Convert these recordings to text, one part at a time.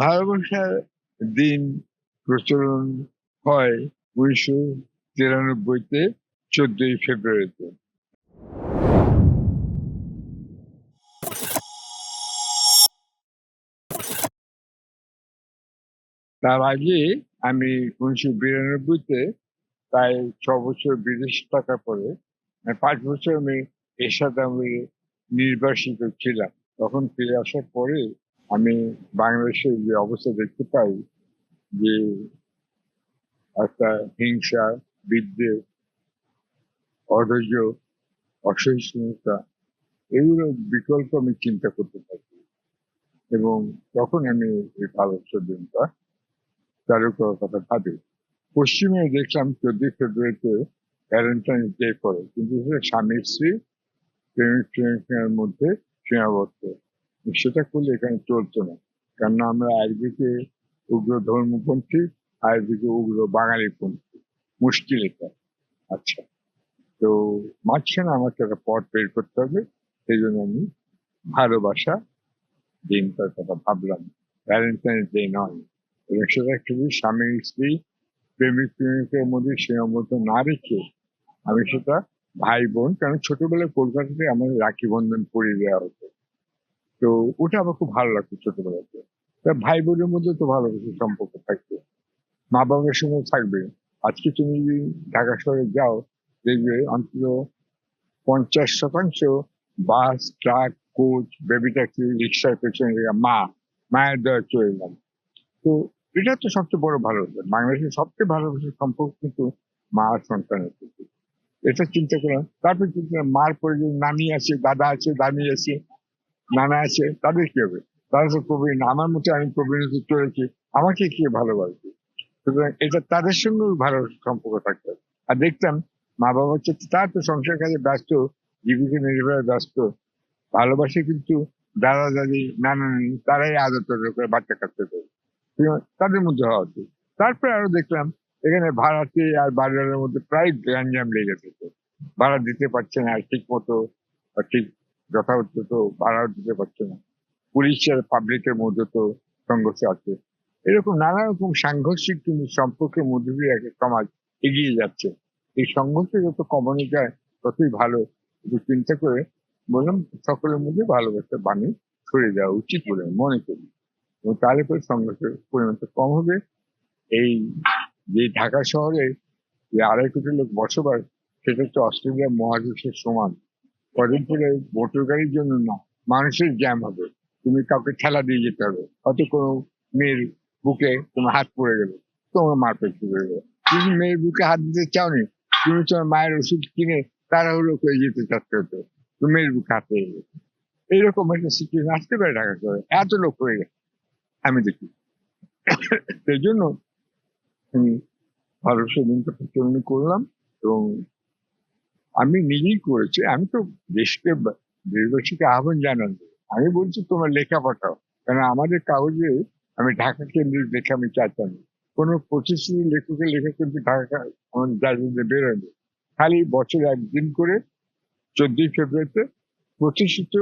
ভালোবাসার দিন প্রচলন হয় উনিশশো তিরানব্বইতে চোদ্দই ফেব্রুয়ারিতে। তার আগে আমি উনিশশো বিরানব্বইতে প্রায় ছ বছর বিদেশ থাকার পরে মানে পাঁচ বছর আমি এরশাদ আমি নির্বাসিত ছিলাম। তখন ফিরে আসার পরে আমি বাংলাদেশের যে অবস্থা দেখতে পাই যে একটা হিংসা, বিদ্বেষ, অধৈর্য, অসহিষ্ণুতা এগুলো বিকল্প আমি চিন্তা করতে পারি। এবং তখন আমি এই ভালোবাসার দিনটা চালু করার কথা ভাবি। পশ্চিমে দেখলাম চোদ্দই ফেব্রুয়ারিতে ভ্যালেন্টাইন ডে করে, কিন্তু স্বামী স্ত্রী প্রেমিক প্রেমিকার মধ্যে সীমাবদ্ধ। সেটা করলে এখানে চলতো না। কেননা আমরা একদিকে উগ্র ধর্মপন্থী আর একদিকে উগ্র বাঙালিপন্থী মুশকিল এটা আচ্ছা তো মাঝখানে আমাকে একটা পথ বের করতে হবে, সেই জন্য আমি ভালোবাসা দিনটার কথা ভাবলাম। ভ্যালেন্টাইন ডে নয়, এবং সেটা শুধু স্বামী, স্ত্রী, প্রেমিক, প্রেমিকের মধ্যে সীমাবদ্ধ না রেখে আমি সেটা ভাই বোন কারণ ছোটবেলায় কলকাতাতে আমাদের রাখি বন্ধন পরিয়ে দেওয়া হতো। তো ওটা আমার খুব ভালো লাগতো ছোটবেলাতে ভাই বোনের মধ্যে তো ভালোবাসার সম্পর্ক থাকতো। মা বাবার সঙ্গে থাকবে। আজকে তুমি যদি ঢাকা শহরে যাও, দেখবে অন্তত পঞ্চাশ শতাংশ bus, truck, coach, baby taxi, রিক্সার পেছনে মা, মায়ের দেওয়া চলে এলাম। তো এটা তো সবচেয়ে বড় ভালোবাসা। বাংলাদেশের সবচেয়ে ভালোবাসার সম্পর্ক কিন্তু মা আর সন্তানের প্রতি। এটা চিন্তা করলাম তারপর চিন্তা মার পরে যে নানি আছে দাদা আছে দাদি আছে নানা আছে, তাদের কি হবে? তারা তো প্রবীণ, আমার মতো আমি প্রবীণতে চলেছি আমাকে কে ভালোবাসবে? সুতরাং এটা তাদের সঙ্গেও ভালো সম্পর্ক থাকতে হবে। আর দেখতাম মা বাবা হচ্ছে তার তো সংসার কাজে ব্যস্ত, জীবিকা নির্বাহে ব্যস্ত, ভালোবাসে কিন্তু দাদা দাদি নানা নানি তারাই আদর করে বাচ্চা কাটতে সুতরাং তাদের মধ্যে হওয়া উচিত। তারপরে আরও দেখলাম, এখানে ভাড়াতে আর বাজারের মধ্যে প্রায় গ্যাঞ্জাম লেগে থাকে। ভাড়া দিতে পারছে না ঠিক মতো ঠিক যথাযথ ভাড়াও দিতে পারছে না। পুলিশ আর পাবলিকের মধ্যে তো সংঘর্ষ আছে। এরকম নানা রকম সাংঘর্ষিক কিন্তু সম্পর্কের মধ্যে দিয়ে একটা সমাজ এগিয়ে যাচ্ছে। এই সংঘর্ষ যত কমানো যায়, ততই ভালো। একটু চিন্তা করে বললাম, সকলের মধ্যে ভালোবাসার বাণী ছড়িয়ে দেওয়া উচিত বলে মনে করি। এবং তাহলে করে সংঘর্ষের পরিমাণটা কম হবে। এই যে ঢাকা শহরে যে আড়াই কোটি লোক বসবাস, সেটা হচ্ছে অস্ট্রেলিয়া মহাদেশের সমান। পরে মোটর গাড়ির জন্য না, মানুষের জ্যাম হবে। তুমি কাউকে ঠেলা দিয়ে যেতে হবে। হয়তো কোনো মেয়ের বুকে তোমার হাত পড়ে গেল, তোমার মারপিট শুরু হয়ে তুমি মেয়ের বুকে হাত দিতে চাওনি, তুমি তোমার মায়ের ওষুধ কিনে তাড়াহুড়ো করে যেতে চাচ্ছে হতো তুমি মেয়ের বুকে হাত পেয়ে গেলে। এইরকম একটা সিচুয়েশন আসতে পারে ঢাকা শহরে। এত লোক হয়ে গেছে। আমি দেখি। সেই জন্য আমি ভারতের দিনটা প্রচলন করলাম এবং আমি নিজেই করেছি। আমি তো দেশকে দেশবাসীকে আহ্বান জানান আমি বলছি, তোমার লেখা পাঠাও। কারণ আমাদের কাগজে আমি ঢাকা কেন্দ্রিক লেখা আমি চাইতাম। কোনো প্রতিশ্রুতি লেখকের লেখা কিন্তু ঢাকা বেরোয়নি খালি বছর একদিন করে চোদ্দই ফেব্রুয়ারিতে প্রতিষ্ঠিত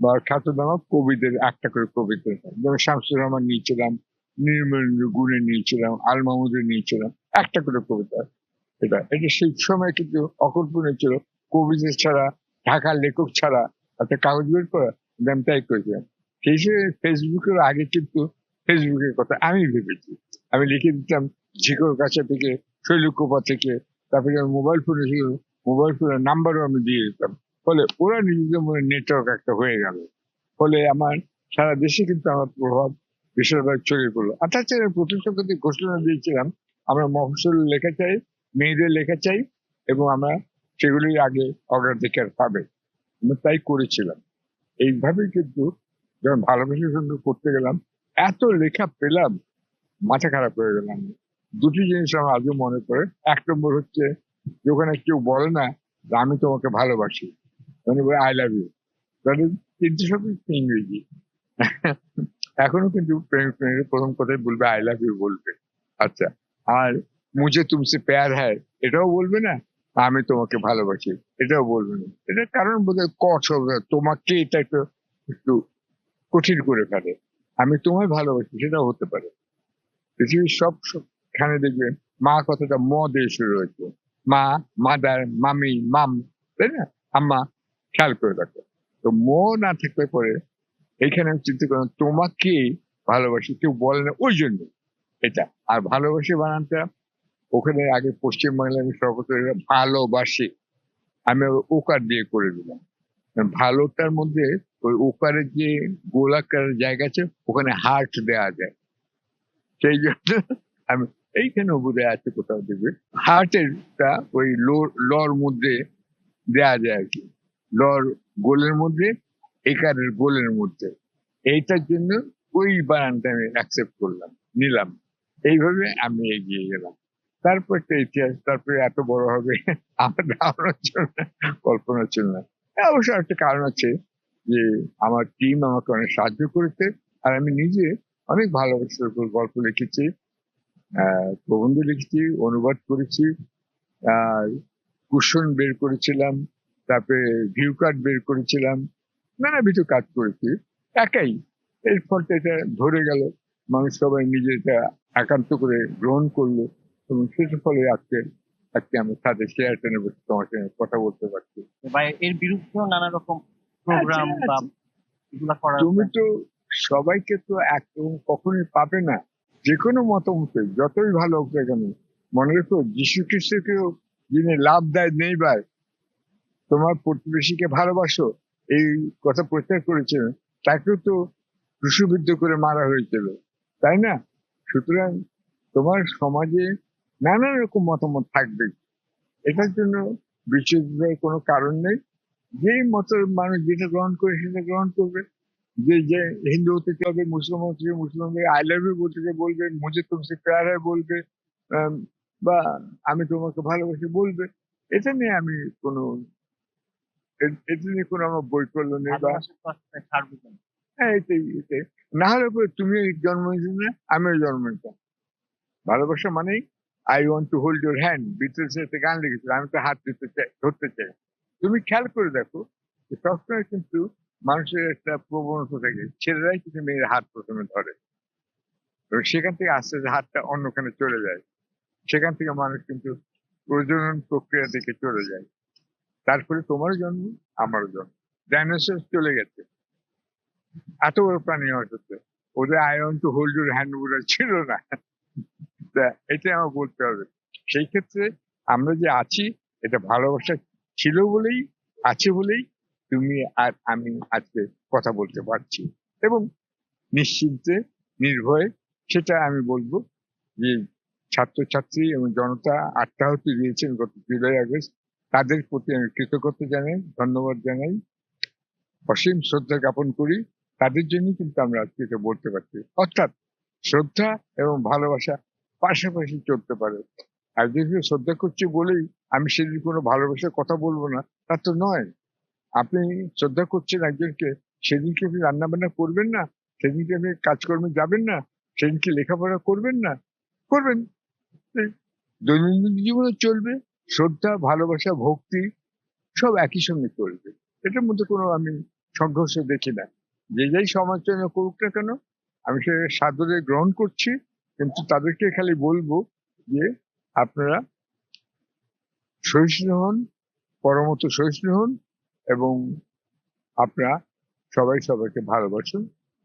বা খ্যাতনামা কবিদের, একটা করে কবিতা যেমন শামসুর রহমান নিয়েছিলাম নির্মলেন্দ্র গুণে নিয়েছিলাম, আল মাহমুদের নিয়েছিলাম, একটা করে কবিতা। এটা। এটা সেই সময় কিন্তু অকল্পনীয় ছিল। কবিদের ছাড়া, ঢাকার লেখক ছাড়া, একটা কাগজ বের করা, আমি তাই করেছিলাম। সেই সময় ফেসবুকের আগে কিন্তু ফেসবুকের কথা আমি ভেবেছি। আমি লিখে দিতাম ঝিকর কাছা থেকে, শৈলকুপা থেকে, তারপরে মোবাইল ফোনে ছিল মোবাইল ফোনের নাম্বারও আমি দিয়ে দিতাম। ফলে ওরা নিজেদের মনে নেটওয়ার্ক একটা হয়ে গেল। ফলে আমার সারা দেশে কিন্তু আমার প্রভাব বিশালভাবে ছড়িয়ে পড়ল। প্রথম সংখ্যাতে ঘোষণা দিয়েছিলাম, আমরা মফসল লেখা চাই মেয়েদের লেখা চাই এবং আমরা সেগুলি আগে অগ্রাধিকার পাবে। আমি তাই করেছিলাম। এইভাবেই কিন্তু যখন ভালোবাসার সঙ্গে করতে গেলাম, এত লেখা পেলাম, মাথা খারাপ হয়ে গেলাম। দুটি জিনিস আমার আজও মনে পড়ে। এক নম্বর হচ্ছে যে ওখানে কেউ বলে না আমি তোমাকে ভালোবাসি। মানে বলে আই লাভ ইউ তাহলে তিনটে শব্দ ইংরেজি এখনও কিন্তু প্রেম প্রেমের প্রথম কথাই বলবে আই লাভ ইউ বলবে। আচ্ছা আর মুঝে তুমসে প্যার হ্যায় এটাও বলবে না? আমি তোমাকে ভালোবাসি। এটাও বলবে না। এটার কারণ বোধহয় ক শব্দ তোমাকে এটা একটু একটু কঠিন করে ফেলে। আমি তোমায় ভালোবাসি, সেটাও হতে পারে। পৃথিবীর সব খানে দেখবেন, মা কথাটা ম দিয়ে শুরু হয়েছে। মা, মাদার, মামি, মাম, তাই না? আম্মা, খেয়াল করে রাখো তো ম না থাকলে পরে, এইখানে আমি চিন্তা করলাম, তোমাকে ভালোবাসি, কেউ বলে না, ওই জন্য এটা, আর ভালোবাসি বানানটা ওখানে আগে পশ্চিমবাংলায় আমি সর্বত্র ভালোবাসি। আমি ওকার দিয়ে করে দিলাম। ভালোটার মধ্যে ওই ওকারের যে গোলাকার জায়গা আছে, ওখানে হার্ট দেওয়া যায়। সেই জন্য আমি এইখানে বোধহয় আছে কোথাও দেখবে। হার্টেরটা ওই লর মধ্যে দেয়া যায় আর কি। লর গোলের মধ্যে, একারের গোলের মধ্যে। এইটার জন্য ওই বানানটা আমি অ্যাকসেপ্ট করলাম, নিলাম। এইভাবে আমি এগিয়ে গেলাম। তারপর একটা ইতিহাস তারপরে এত বড় হবে? আমার ধারণা ছিল না কল্পনা ছিল না। অবশ্য একটা কারণ আছে যে আমার টিম আমাকে অনেক সাহায্য করেছে আর আমি নিজে অনেক ভালোবাসার উপর গল্প লিখেছি প্রবন্ধ লিখেছি, অনুবাদ করেছি আর কুশন বের করেছিলাম, তারপরে ভিউ কার্ড বের করেছিলাম, নানাবিধ কাজ করেছি। একাই। এর ফলটা এটা ধরে গেল। মানুষ সবাই নিজে এটা একান্ত করে গ্রহণ করল। এবং সেটার ফলে আজকে আজকে আমি তাদের শেয়ার টেনে বসে তোমার সঙ্গে কথা বলতে পারছি। এর বিরুদ্ধেও নানা রকম প্রোগ্রাম বা। এগুলা করা তুমি তো সবাইকে তো একদম কখনোই পাবে না। যে কোনো মতামতে যতই ভালো হোক না কেন মনে রেখো যীশু খ্রিস্টকেও যিনি লাভ দেয় নেই ভাই তোমার প্রতিবেশীকে ভালোবাসো এই কথা প্রচার করেছিলেন তাকেও তো ক্রুশবিদ্ধ করে মারা হয়েছিল। তাই না? সুতরাং তোমার সমাজে নানা রকম মতামত থাকবে। এটার জন্য বিচ্ছেদের কোনো কারণ নেই। যেই মতের মানুষ যেটা গ্রহণ করে সেটা গ্রহণ করবে। যে যে হিন্দু হতে চাইবে মুসলিম হতে চাইবে মুসলিম আই লাভ ইউ বলতে বলবে মুজে তুমসে প্যার বলবে বা আমি তোমাকে ভালোবাসি বলবে। এটা নিয়ে আমি কোনো এটা নিয়ে কোনো আমার বৈকল্য নেই বা হ্যাঁ এটাই এটাই। না হলে তুমি জন্ম নিয়েছো না আমিও জন্ম নিতাম। ভালোবাসা মানেই I want to hold your hand Beatles একটা গান লিখেছিল, আমি তো হাত দিতে চাই, ধরতে চাই। তুমি খেয়াল করে দেখো যে সবসময় কিন্তু মানুষের একটা প্রবণতা থাকে, ছেলেরাই কিন্তু মেয়ের হাত প্রথমে ধরে। এবং সেখান থেকে আস্তে আস্তে হাতটা অন্যখানে চলে যায়। সেখান থেকে মানুষ কিন্তু প্রজনন প্রক্রিয়া থেকে চলে যায়। তারপরে তোমারও জন্ম, আমারও জন্ম। ডাইনোসর চলে গেছে। এত বড় প্রাণী হওয়া সত্ত্বেও। ওদের I want to hold hand ছিল না। তা এটা আমার বলতে হবে। সেই ক্ষেত্রে আমরা যে আছি, এটা ভালোবাসা ছিল বলেই, আছে বলেই তুমি আর আমি আজকে কথা বলতে পারছি এবং নিশ্চিন্তে, নির্ভয়ে সেটা আমি বলব যে ছাত্রছাত্রী এবং জনতা আত্মাহতি দিয়েছেন গত জুলাই আগস্ট। তাদের প্রতি আমি কৃতজ্ঞতা জানাই, ধন্যবাদ জানাই। অসীম শ্রদ্ধা জ্ঞাপন করি। তাদের জন্য কিন্তু আমরা আজকে এটা বলতে পারছি। অর্থাৎ শ্রদ্ধা এবং ভালোবাসা পাশাপাশি চলতে পারে। আর যদি শ্রদ্ধা করছি বলেই আমি সেদিন কোনো ভালোবাসার কথা বলব না, তা তো নয়। আপনি শ্রদ্ধা করছেন একজনকে সেদিনকে আপনি রান্না বান্না করবেন না? সেদিনকে আপনি কাজকর্মে যাবেন না? সেদিনকে লেখাপড়া করবেন না? করবেন। দৈনন্দিন জীবনে চলবে, শ্রদ্ধা, ভালোবাসা, ভক্তি সব একই সঙ্গে চলবে। এটার মধ্যে কোনো আমি সংঘর্ষ দেখি না। যে যাই সমালোচনা করুক না কেন, আমি সে সাদরে গ্রহণ করছি। কিন্তু তাদেরকে খালি বলব যে আপনারা সহিষ্ণু হন, পরমত সহিষ্ণু হন এবং আপনারা সবাই সবাইকে ভালোবাসুন,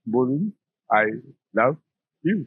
বলুন আই লাভ ইউ